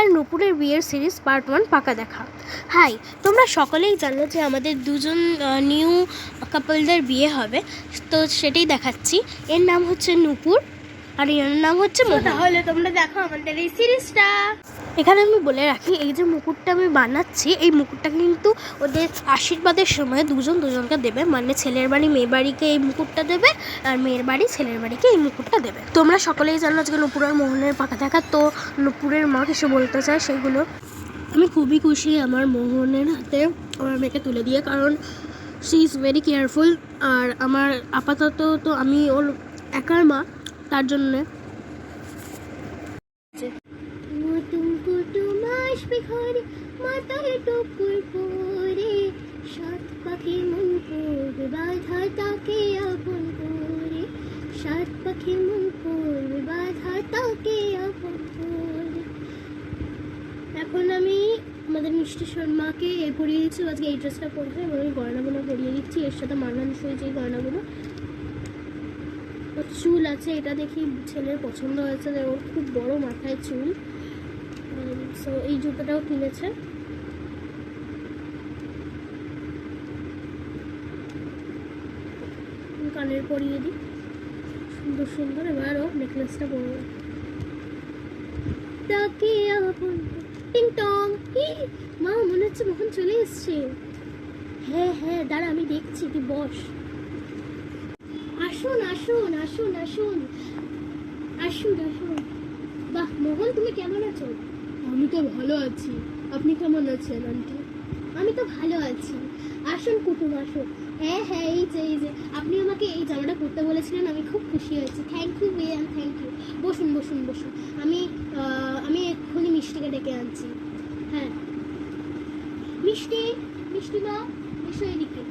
আর নূপুরের বিয়ের series part one পাকা দেখা। হাই, তোমরা সকলেই জানো যে আমাদের দুজন নিউ কাপলদের বিয়ে হবে। তো সেটাই দেখাচ্ছি। এর নাম হচ্ছে নূপুর আর এর নাম হচ্ছে তাহলে তোমরা দেখো আমাদের এই সিরিজটা এখানে আমি বলে রাখি, এই যে মুকুটটা আমি বানাচ্ছি, এই মুকুটটা কিন্তু ওদের আশীর্বাদের সময় দুজন দুজনকে দেবে। মানে ছেলের বাড়ি মেয়ে বাড়িকে এই মুকুটটা দেবে, আর মেয়ের বাড়ি, ছেলের বাড়িকে এই মুকুটটা দেবে। তোমরা সকলেই জানো আজকে নুপুর আর মোহনের পাকা দেখা, তো নুপুরের মা কিছু বলতে চায় সেগুলো। আমি খুবই খুশি আমার মোহনের হাতে আমার মেয়েকে তুলে দিয়ে, কারণ শি ইজ ভেরি কেয়ারফুল আর আমার আপাতত তো আমি ওর একার মা, তার জন্যে নতুন কুটুম ঘরে মাথায় টুকুর পরে সাত পাখি মন পড়বে, বাধা তাকে আপন করে। সাত পাখি মন পড়বে, বাধা তাকে আপন করে। এখন আমি আমাদের মিষ্টি শর্মাকে এ পরিয়ে দিচ্ছি আজকে এই ড্রেসটা পরবে এবং আমি গয়নাগুলো পরিয়ে দিচ্ছি। এর সাথে মানানসই যে গয়নাগুলো চুল আছে, এটা দেখি ছেলের পছন্দ হয়েছে যে ওর খুব বড় মাথায় চুল। সো এই জুতোটাও কিনেছে। কানের পরিয়ে দিই। সুন্দর সুন্দর এবার ও নেকলেসটা পরবে। টিং টং ই, মা মনে হচ্ছে মোহন চলে এসছে। হ্যাঁ হ্যাঁ দাঁড়া আমি দেখছি তুই বস। আসুন আসুন আসুন আসুন। আসুন আসুন। বাহ মোহন তুমি কেমন আছো? তো ভালো আছি। আপনি কেমন আছেন, আন্টি? আমি তো ভালো আছি। আসুন, কুটুম, আসুন। হ্যাঁ হ্যাঁ এই যে এই যে, আপনি আমাকে এই জামাটা পরতে বলেছিলেন, আমি খুব খুশি হয়েছি। থ্যাংক ইউ ভাইয়া থ্যাংক ইউ বসুন বসুন বসুন। আমি আমি এক্ষুনি মিষ্টিকে ডেকে আনছি। হ্যাঁ। মিষ্টি মিষ্টি মা এসো এদিকে।